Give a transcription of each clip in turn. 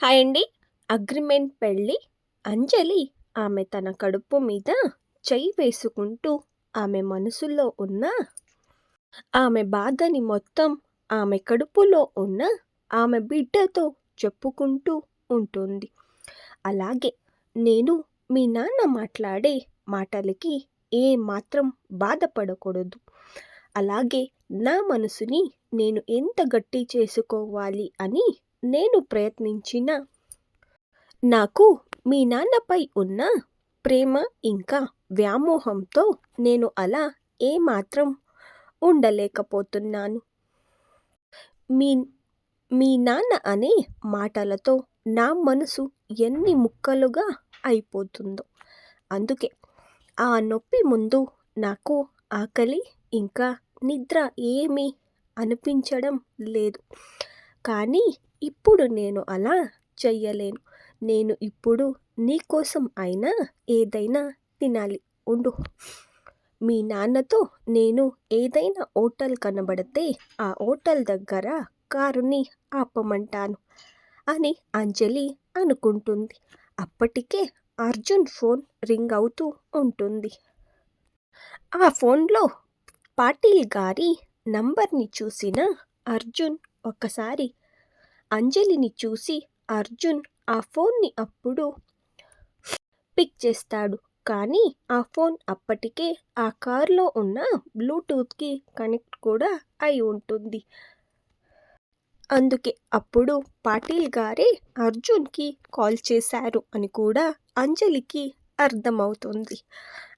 Hi అండి. Agreement పెళ్ళి. అంజలి ఆమె తన కడుపు మీద చెయ్యి వేసుకుంటూ ఆమె మనసులో ఉన్న ఆమె బాధని మొత్తం ఆమె కడుపులో ఉన్న ఆమె బిడ్డతో చెప్పుకుంటూ ఉంటుంది. అలాగే నేను మీ నాన్న మాట్లాడే మాటలకి ఏ మాత్రం బాధపడకూడదు. అలాగే నా మనసుని నేను ఎంత గట్టి చేసుకోవాలి అని నేను ప్రయత్నించిన నాకు మీ నాన్నపై ఉన్న ప్రేమ ఇంకా వ్యామోహంతో నేను అలా ఏమాత్రం ఉండలేకపోతున్నాను. మీ మీ నాన్న అనే మాటలతో నా మనసు ఎన్ని ముక్కలుగా అయిపోతుందో. అందుకే ఆ నొప్పి ముందు నాకు ఆకలి ఇంకా నిద్ర ఏమీ అనిపించడం లేదు. కానీ ఇప్పుడు నేను అలా చెయ్యలేను. నేను ఇప్పుడు నీకోసం అయినా ఏదైనా తినాలి. ఉండు. మీ నాన్నతో నేను ఏదైనా హోటల్ కనబడితే ఆ హోటల్ దగ్గర కారుని ఆపమంటాను అని అంజలి అనుకుంటుంది. అప్పటికే అర్జున్ ఫోన్ రింగ్ అవుతూ ఉంటుంది. ఆ ఫోన్లో పాటిల్ గారి నంబర్ని చూసిన అర్జున్ ఒక్కసారి అంజలిని చూసి అర్జున్ ఆ ఫోన్ని అప్పుడు పిక్ చేస్తాడు. కానీ ఆ ఫోన్ అప్పటికే ఆ కారులో ఉన్న బ్లూటూత్కి కనెక్ట్ కూడా అయి ఉంటుంది. అందుకే అప్పుడు పాటిల్ గారే అర్జున్కి కాల్ చేశారు అని కూడా అంజలికి అర్థమవుతుంది.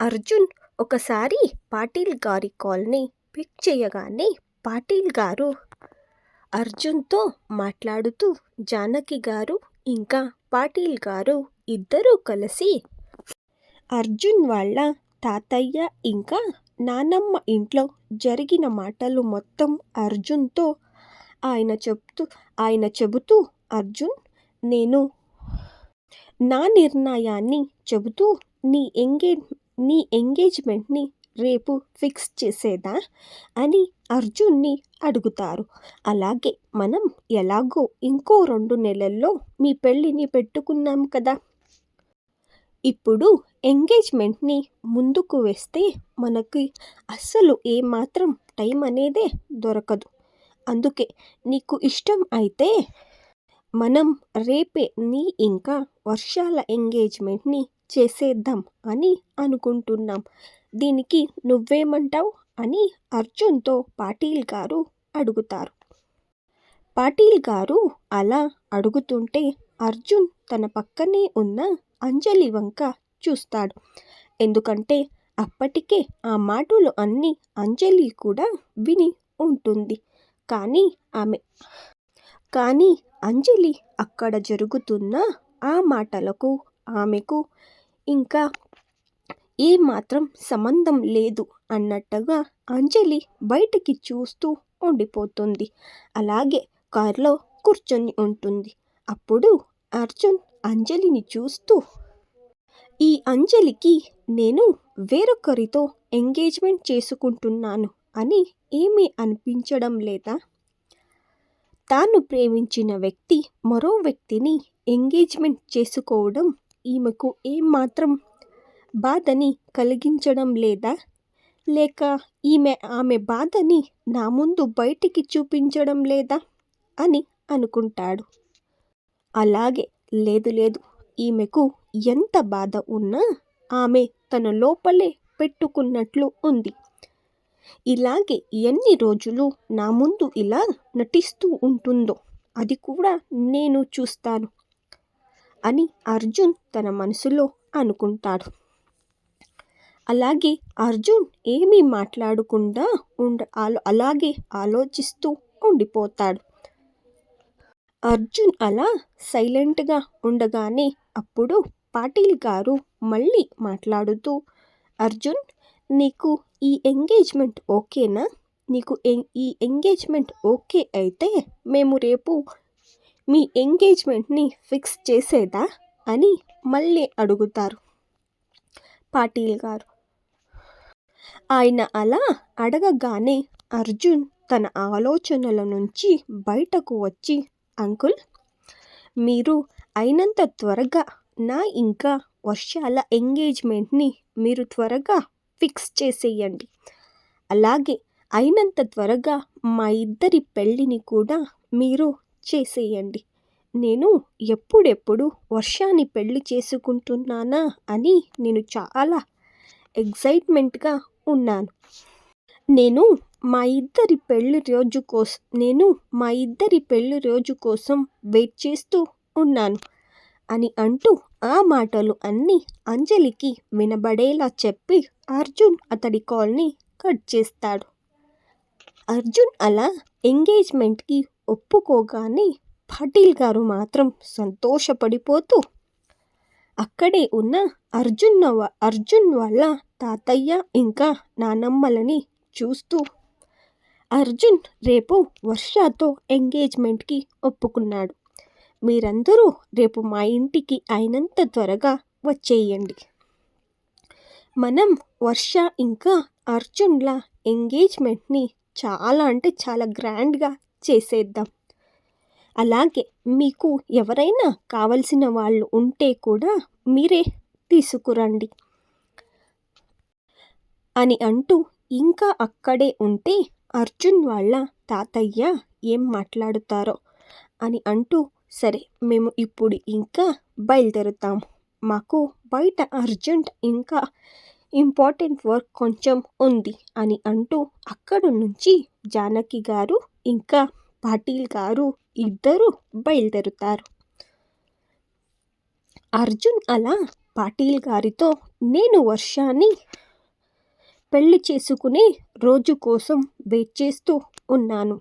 అర్జున్ ఒకసారి పాటిల్ గారి కాల్ని పిక్ చేయగానే పాటిల్ గారు అర్జున్తో మాట్లాడుతూ జానకి గారు ఇంకా పాటిల్ గారు ఇద్దరూ కలిసి అర్జున్ వాళ్ళ తాతయ్య ఇంకా నానమ్మ ఇంట్లో జరిగిన మాటలు మొత్తం అర్జున్తో ఆయన చెప్తూ ఆయన చెబుతూ అర్జున్ నేను నా నిర్ణయాన్ని చెబుతూ నీ ఎంగేజ్ నీ ఎంగేజ్మెంట్ని రేపు ఫిక్స్ చేసేదా? అని అర్జున్ని అడుగుతారు. అలాగే మనం ఎలాగో ఇంకో రెండు నెలల్లో మీ పెళ్ళిని పెట్టుకున్నాం కదా. ఇప్పుడు ఎంగేజ్మెంట్ని ముందుకు వేస్తే మనకి అస్సలు ఏమాత్రం టైం అనేదే దొరకదు. అందుకే నీకు ఇష్టం అయితే మనం రేపే నీ ఇంకా వర్షాల ఎంగేజ్మెంట్ని చేసేద్దాం అని అనుకుంటున్నాం. దీనికి నువ్వేమంటావు? అని అర్జున్తో పాటిల్ గారు అడుగుతారు. పాటిల్ గారు అలా అడుగుతుంటే అర్జున్ తన పక్కనే ఉన్న అంజలి వంక చూస్తాడు. ఎందుకంటే అప్పటికే ఆ మాటలు అన్నీ అంజలి కూడా విని ఉంటుంది. కానీ ఆమె కానీ అంజలి అక్కడ జరుగుతున్న ఆ మాటలకు ఆమెకు ఇంకా ఏమాత్రం సంబంధం లేదు అన్నట్టుగా అంజలి బయటికి చూస్తూ ఉండిపోతుంది. అలాగే కారులో కూర్చొని ఉంటుంది. అప్పుడు అర్జున్ అంజలిని చూస్తూ ఈ అంజలికి నేను వేరొకరితో ఎంగేజ్మెంట్ చేసుకుంటున్నాను అని ఏమీ అనిపించడం లేదా? తాను ప్రేమించిన వ్యక్తి మరో వ్యక్తిని ఎంగేజ్మెంట్ చేసుకోవడం ఈమెకు ఏమాత్రం బాధని కలిగించడం లేదా? లేక ఈమె ఆమె బాధని నా ముందు బయటికి చూపించడం లేదా? అని అనుకుంటాడు. అలాగే లేదు లేదు. ఈమెకు ఎంత బాధ ఉన్నా ఆమె తన లోపలే పెట్టుకున్నట్లు ఉంది. ఇలాగే ఎన్ని రోజులు నా ముందు ఇలా నటిస్తూ ఉంటుందో అది కూడా నేను చూస్తాను అని అర్జున్ తన మనసులో అనుకుంటాడు. అలాగే అర్జున్ ఏమీ మాట్లాడకుండా ఉండ అలాగే ఆలోచిస్తూ ఉండిపోతాడు. అర్జున్ అలా సైలెంట్గా ఉండగానే అప్పుడు పాటిల్ గారు మళ్ళీ మాట్లాడుతూ అర్జున్ నీకు ఈ ఎంగేజ్మెంట్ ఓకేనా? నీకు ఈ ఎంగేజ్మెంట్ ఓకే అయితే మేము రేపు మీ ఎంగేజ్మెంట్ని ఫిక్స్ చేసేదా? అని మళ్ళీ అడుగుతారు పాటిల్ గారు. ఆయన అలా అడగగానే అర్జున్ తన ఆలోచనల నుంచి బయటకు వచ్చి అంకుల్ మీరు అయినంత త్వరగా నా ఇంకా వర్షాల ఎంగేజ్మెంట్ని మీరు త్వరగా ఫిక్స్ చేసేయండి. అలాగే అయినంత త్వరగా మా ఇద్దరి పెళ్ళిని కూడా మీరు చేసేయండి. నేను ఎప్పుడెప్పుడు వర్షాన్ని పెళ్ళి చేసుకుంటున్నానా అని నేను చాలా ఎగ్జైట్మెంట్గా ఉన్నాను. నేను మా ఇద్దరి పెళ్ళి రోజు కోసం నేను మా ఇద్దరి పెళ్ళి రోజు కోసం వెయిట్ చేస్తూ ఉన్నాను అని అంటూ ఆ మాటలు అన్నీ అంజలికి వినబడేలా చెప్పి అర్జున్ అతడి కాల్ని కట్ చేస్తాడు. అర్జున్ అలా ఎంగేజ్మెంట్కి ఒప్పుకోగానే పాటిల్ గారు మాత్రం సంతోషపడిపోతూ అక్కడే ఉన్న అర్జున్ అర్జున్ వాళ్ళ తాతయ్య ఇంకా నానమ్మలని చూస్తూ అర్జున్ రేపు వర్షాతో ఎంగేజ్మెంట్కి ఒప్పుకున్నాడు. మీరందరూ రేపు మా ఇంటికి అయినంత త్వరగా వచ్చేయండి. మనం వర్ష ఇంకా అర్జున్ల ఎంగేజ్మెంట్ని చాలా అంటే చాలా గ్రాండ్గా చేసేద్దాం. అలాగే మీకు ఎవరైనా కావలసిన వాళ్ళు ఉంటే కూడా మీరే తీసుకురండి. అని అంటూ ఇంకా అక్కడే ఉంటే అర్జున్ వాళ్ళ తాతయ్య ఏం మాట్లాడుతారో అని అంటూ సరే మేము ఇప్పుడు ఇంకా బయలుదేరుతాం. మాకు బయట అర్జెంట్ ఇంకా ఇంపార్టెంట్ వర్క్ కొంచెం ఉంది అని అంటూ అక్కడ నుంచి జానకి గారు ఇంకా పాటిల్ గారు ఇద్దరూ బయలుదేరుతారు. అర్జున్ అలా పాటిల్ గారితో నేను వర్షాన్ని పెళ్ళి చేసుకునే రోజు కోసం వెయిట్ చేస్తూ ఉన్నాను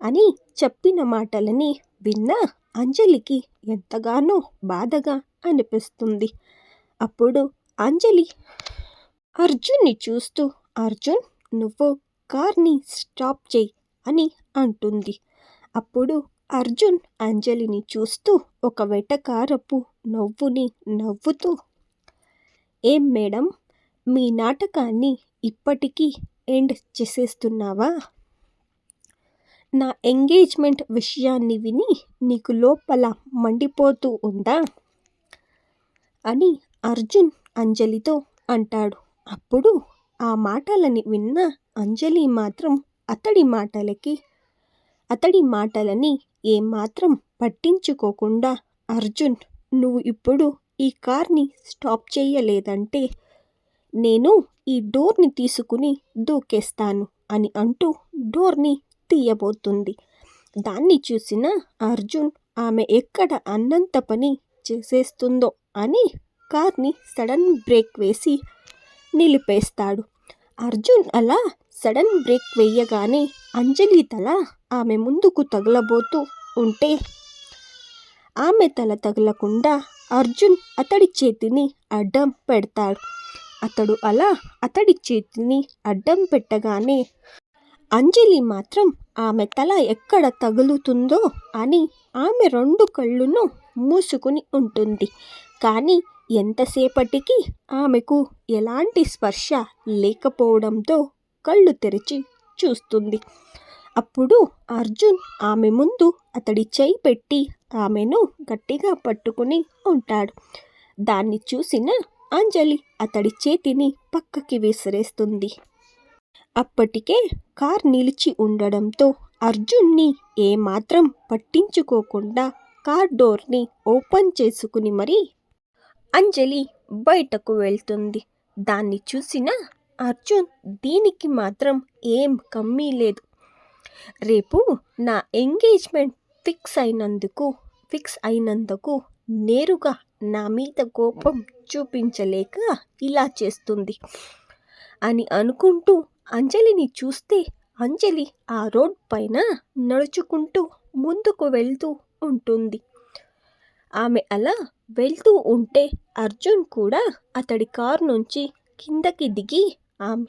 అని చెప్పిన మాటలని విన్న అంజలికి ఎంతగానో బాధగా అనిపిస్తుంది. అప్పుడు అంజలి అర్జున్ని చూస్తూ అర్జున్ నువ్వు కార్ని స్టాప్ చేయి అని అంటుంది. అప్పుడు అర్జున్ అంజలిని చూస్తూ ఒక వెటకారపు నవ్వుని నవ్వుతూ ఏం మేడం మీ నాటకాన్ని ఇప్పటికీ ఎండ్ చేసేస్తున్నావా? నా ఎంగేజ్మెంట్ విషయాన్ని విని నీకు లోపల మండిపోతూ ఉందా అని అర్జున్ అంజలితో అంటాడు. అప్పుడు ఆ మాటలని విన్న అంజలి మాత్రం అతడి మాటలకి అతడి మాటలని ఏమాత్రం పట్టించుకోకుండా అర్జున్ నువ్వు ఇప్పుడు ఈ కార్ని స్టాప్ చేయలేదంటే నేను ఈ డోర్ని తీసుకుని దూకేస్తాను అని అంటూ డోర్ని తీయబోతుంది. దాన్ని చూసిన అర్జున్ ఆమె ఎక్కడ అన్నంత పని చేసేస్తుందో అని కార్ని సడన్ బ్రేక్ వేసి నిలిపేస్తాడు. అర్జున్ అలా సడన్ బ్రేక్ వేయగానే అంజలి తల ఆమె ముందుకు తగలబోతూ ఉంటే ఆమె తల తగలకుండా అర్జున్ అతడి చేతిని అడ్డం పెడతాడు. అతడు అలా అతడి చేతిని అడ్డం పెట్టగానే అంజలి మాత్రం ఆమె తల ఎక్కడ తగులుతుందో అని ఆమె రెండు కళ్ళును మూసుకుని ఉంటుంది. కానీ ఎంతసేపటికి ఆమెకు ఎలాంటి స్పర్శ లేకపోవడంతో కళ్ళు తెరిచి చూస్తుంది. అప్పుడు అర్జున్ ఆమె ముందు అతడి చేయి పెట్టి ఆమెను గట్టిగా పట్టుకుని ఉంటాడు. దాన్ని చూసిన అంజలి అతడి చేతిని పక్కకి విసిరేస్తుంది. అప్పటికే కార్ నిలిచి ఉండడంతో అర్జున్ని ఏమాత్రం పట్టించుకోకుండా కార్ డోర్ని ఓపెన్ చేసుకుని మరీ అంజలి బయటకు వెళ్తుంది. దాన్ని చూసిన అర్జున్ దీనికి మాత్రం ఏం కమ్మీ లేదు. రేపు నా ఎంగేజ్మెంట్ ఫిక్స్ అయినందుకు ఫిక్స్ అయినందుకు నేరుగా నా మీద కోపం చూపించలేక ఇలా చేస్తుంది. అని అనుకుంటూ అంజలిని చూస్తే అంజలి ఆ రోడ్ పైన నడుచుకుంటూ ముందుకు వెళ్తూ ఉంటుంది. ఆమె అలా వెళ్తూ ఉంటే అర్జున్ కూడా అతడి కారు నుంచి కిందకి దిగి ఆమె.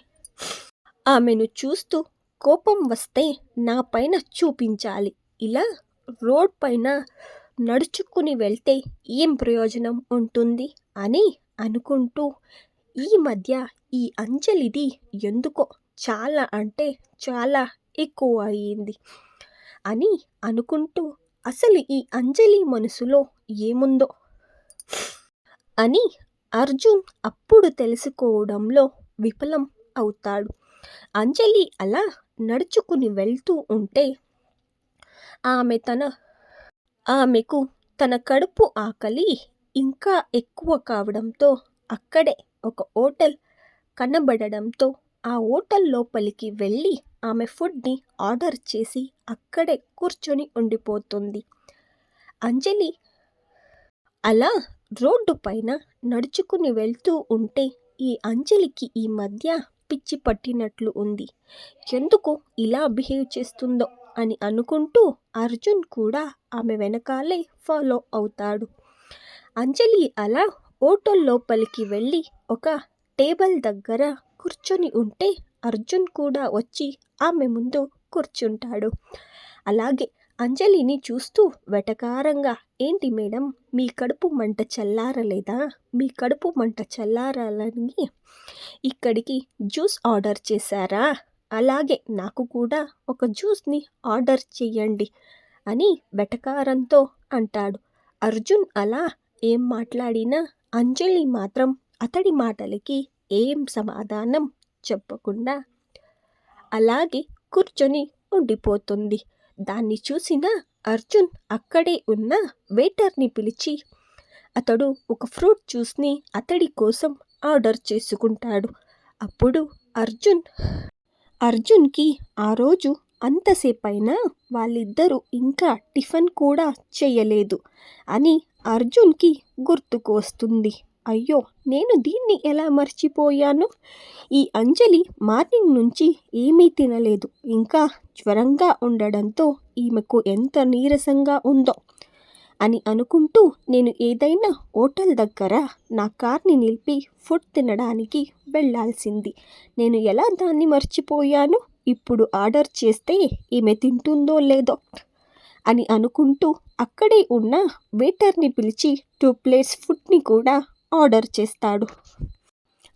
ఆమెను చూస్తూ కోపం వస్తే నా పైన చూపించాలి. ఇలా రోడ్ పైన నడుచుకుని వెళ్తే ఏం ప్రయోజనం ఉంటుంది అని అనుకుంటూ ఈ మధ్య ఈ అంజలిది ఎందుకో చాలా అంటే చాలా ఎక్కువ అయ్యింది అని అనుకుంటూ అసలు ఈ అంజలి మనసులో ఏముందో అని అర్జున్ అప్పుడు తెలుసుకోవడంలో విఫలం అవుతాడు. అంజలి అలా నడుచుకుని వెళ్తూ ఉంటే ఆమె తన ఆమెకు తన కడుపు ఆకలి ఇంకా ఎక్కువ కావడంతో అక్కడే ఒక హోటల్ కనబడడంతో ఆ హోటల్ లోపలికి వెళ్ళి ఆమె ఫుడ్ని ఆర్డర్ చేసి అక్కడే కూర్చొని ఉండిపోతుంది. అంజలి అలా రోడ్డు పైన నడుచుకుని వెళ్తూ ఉంటే ఈ అంజలికి ఈ మధ్య పిచ్చి పట్టినట్లు ఉంది. ఎందుకు ఇలా బిహేవ్ చేస్తుందో అని అనుకుంటూ అర్జున్ కూడా ఆమె వెనకాలే ఫాలో అవుతాడు. అంజలి అలా హోటల్ లోపలికి వెళ్ళి ఒక టేబుల్ దగ్గర కూర్చొని ఉంటే అర్జున్ కూడా వచ్చి ఆమె ముందు కూర్చుంటాడు. అలాగే అంజలిని చూస్తూ వెటకారంగా ఏంటి మేడం మీ కడుపు మంట చల్లారలేదా? మీ కడుపు మంట చల్లారాలని ఇక్కడికి జ్యూస్ ఆర్డర్ చేశారా? అలాగే నాకు కూడా ఒక జ్యూస్ని ఆర్డర్ చెయ్యండి అని వెటకారంతో అంటాడు. అర్జున్ అలా ఏం మాట్లాడినా అంజలి మాత్రం అతడి మాటలకి ఏం సమాధానం చెప్పకుండా అలాగే కూర్చొని ఉండిపోతుంది. దాన్ని చూసిన అర్జున్ అక్కడే ఉన్న వెయిటర్ని పిలిచి అతడు ఒక ఫ్రూట్ జ్యూస్ని అతడి కోసం ఆర్డర్ చేసుకుంటాడు. అప్పుడు అర్జున్ అర్జున్కి ఆ రోజు అంతసేపైనా వాళ్ళిద్దరూ ఇంకా టిఫిన్ కూడా చేయలేదు అని అర్జున్కి గుర్తుకు వస్తుంది. అయ్యో నేను దీన్ని ఎలా మర్చిపోయాను? ఈ అంజలి మార్నింగ్ నుంచి ఏమీ తినలేదు. ఇంకా జ్వరంగా ఉండడంతో ఈమెకు ఎంత నీరసంగా ఉందో అని అనుకుంటూ నేను ఏదైనా హోటల్ దగ్గర నా కార్ని నిలిపి ఫుడ్ తినడానికి వెళ్ళాల్సింది. నేను ఎలా దాన్ని మర్చిపోయాను? ఇప్పుడు ఆర్డర్ చేస్తే ఈమె తింటుందో లేదో అని అనుకుంటూ అక్కడే ఉన్న వెయిటర్ని పిలిచి టూ ప్లేట్స్ ఫుడ్ని కూడా ఆర్డర్ చేస్తాడు.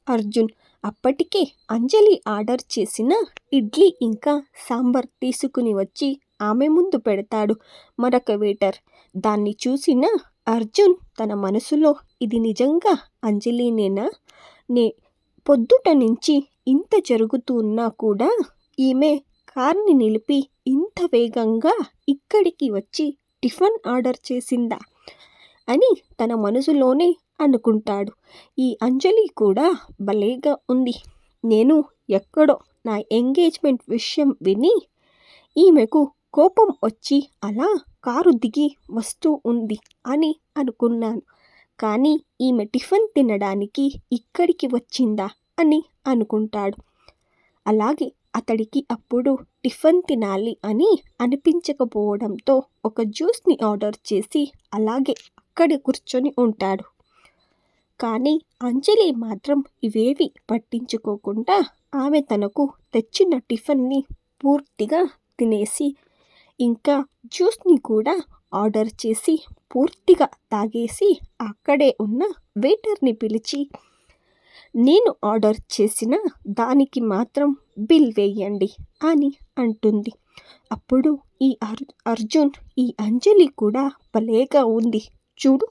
అర్జున్ అప్పటికే అంజలి ఆర్డర్ చేసిన ఇడ్లీ ఇంకా సాంబార్ తీసుకుని వచ్చి ఆమె ముందు పెడతాడు మరొక వెయిటర్. దాన్ని చూసిన అర్జున్ తన మనసులో ఇది నిజంగా అంజలినేనా? నే పొద్దుట నుంచి ఇంత జరుగుతున్నా కూడా ఈమె కార్ని నిలిపి ఇంత వేగంగా ఇక్కడికి వచ్చి టిఫిన్ ఆర్డర్ చేసిందా? అని తన మనసులోనే అనుకుంటాడు. ఈ అంజలి కూడా భలేగా ఉంది. నేను ఎక్కడో నా ఎంగేజ్మెంట్ విషయం విని ఈమెకు కోపం వచ్చి అలా కారు దిగి వస్తూ ఉంది అని అనుకున్నాను. కానీ ఈమె టిఫిన్ తినడానికి ఇక్కడికి వచ్చిందా అని అనుకుంటాడు. అలాగే అతడికి అప్పుడు టిఫిన్ తినాలి అని అనిపించకపోవడంతో ఒక జ్యూస్ని ఆర్డర్ చేసి అలాగే అక్కడ కూర్చొని ఉంటాడు. కానీ అంజలి మాత్రం ఇవేవి పట్టించుకోకుండా ఆమె తనకు తెచ్చిన టిఫిన్ని పూర్తిగా తినేసి ఇంకా జ్యూస్ని కూడా ఆర్డర్ చేసి పూర్తిగా తాగేసి అక్కడే ఉన్న వెయిటర్ని పిలిచి నేను ఆర్డర్ చేసిన దానికి మాత్రం బిల్ వేయండి అని అంటుంది. అప్పుడు ఈ అర్ అర్జున్ ఈ అంజలి కూడా భలేగా ఉంది. చూడు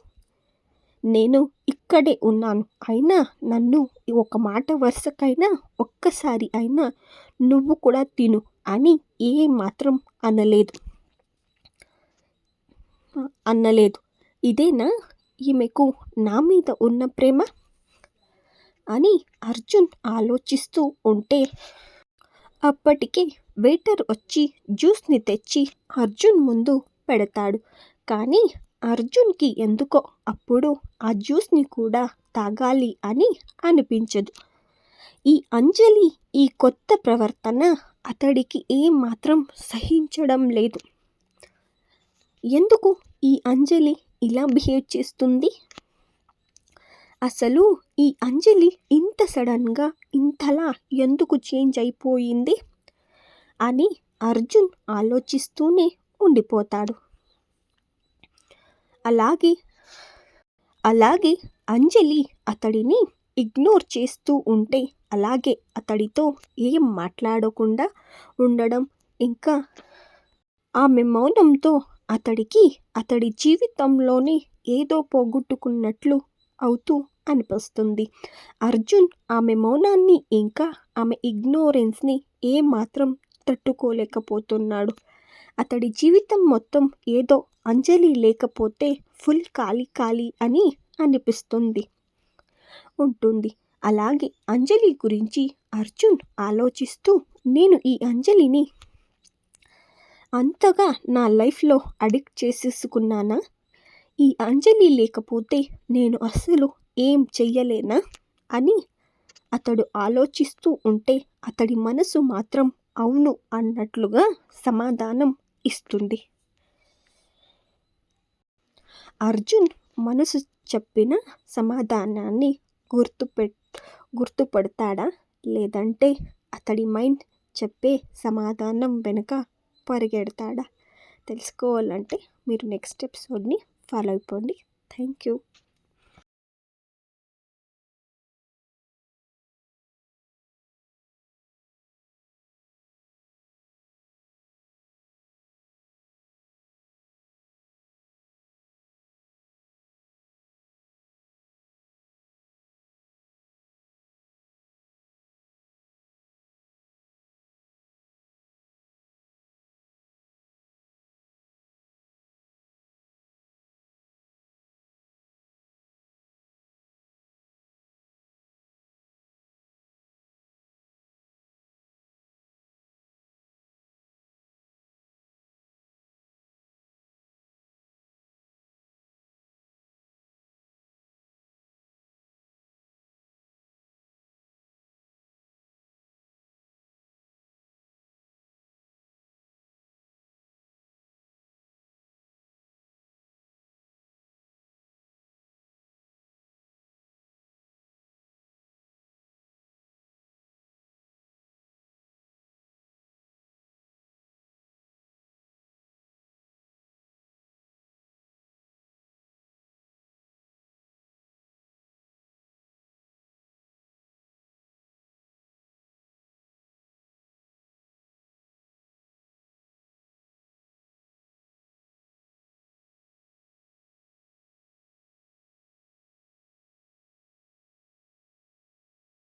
నేను ఇక్కడే ఉన్నాను. అయినా నన్ను ఒక మాట వరుసకైనా ఒక్కసారి అయినా నువ్వు కూడా తిను అని ఏ మాత్రం అనలేదు. అన్నలేదు ఇదేనా? ఈమెకు నా మీద ఉన్న ప్రేమ? అని అర్జున్ ఆలోచిస్తూ ఉంటే అప్పటికే వెయిటర్ వచ్చి జ్యూస్ని తెచ్చి అర్జున్ ముందు పెడతాడు. కానీ అర్జున్కి ఎందుకో అప్పుడు ఆ జ్యూస్ని కూడా తాగాలి అని అనిపించదు. ఈ అంజలి ఈ కొత్త ప్రవర్తన అతడికి ఏమాత్రం సహించడం లేదు. ఎందుకు ఈ అంజలి ఇలా బిహేవ్ చేస్తుంది? అసలు ఈ అంజలి ఇంత సడన్గా ఇంతలా ఎందుకు చేంజ్ అయిపోయింది? అని అర్జున్ ఆలోచిస్తూనే ఉండిపోతాడు. అలాగే అలాగే అంజలి అతడిని ఇగ్నోర్ చేస్తూ ఉంటే అలాగే అతడితో ఏం మాట్లాడకుండా ఉండడం. ఇంకా ఆమె మౌనంతో అతడికి అతడి జీవితంలోనే ఏదో పోగొట్టుకున్నట్లు అవుతూ అనిపిస్తుంది. అర్జున్ ఆమె మౌనాన్ని ఇంకా ఆమె ఇగ్నోరెన్స్ని ఏమాత్రం తట్టుకోలేకపోతున్నాడు. అతడి జీవితం మొత్తం ఏదో అంజలి లేకపోతే ఫుల్ ఖాళీ ఖాళీ అని అనిపిస్తుంది. ఉంటుంది. అలాగే అంజలి గురించి అర్జున్ ఆలోచిస్తూ నేను ఈ అంజలిని అంతగా నా లైఫ్లో అడిక్ట్ చేసేసుకున్నానా? ఈ అంజలి లేకపోతే నేను అస్సలు ఏం చెయ్యలేనా? అని అతడు ఆలోచిస్తూ ఉంటే అతడి మనసు మాత్రం అవును అన్నట్లుగా సమాధానం ఇస్తుంది. అర్జున్ మనసు చెప్పిన సమాధానాన్ని గుర్తుపె గుర్తుపడతాడా? లేదంటే అతడి మైండ్ చెప్పే సమాధానం వెనుక పరిగెడతాడా? తెలుసుకోవాలంటే మీరు నెక్స్ట్ ఎపిసోడ్ని ఫాలో అయిపోండి. Thank you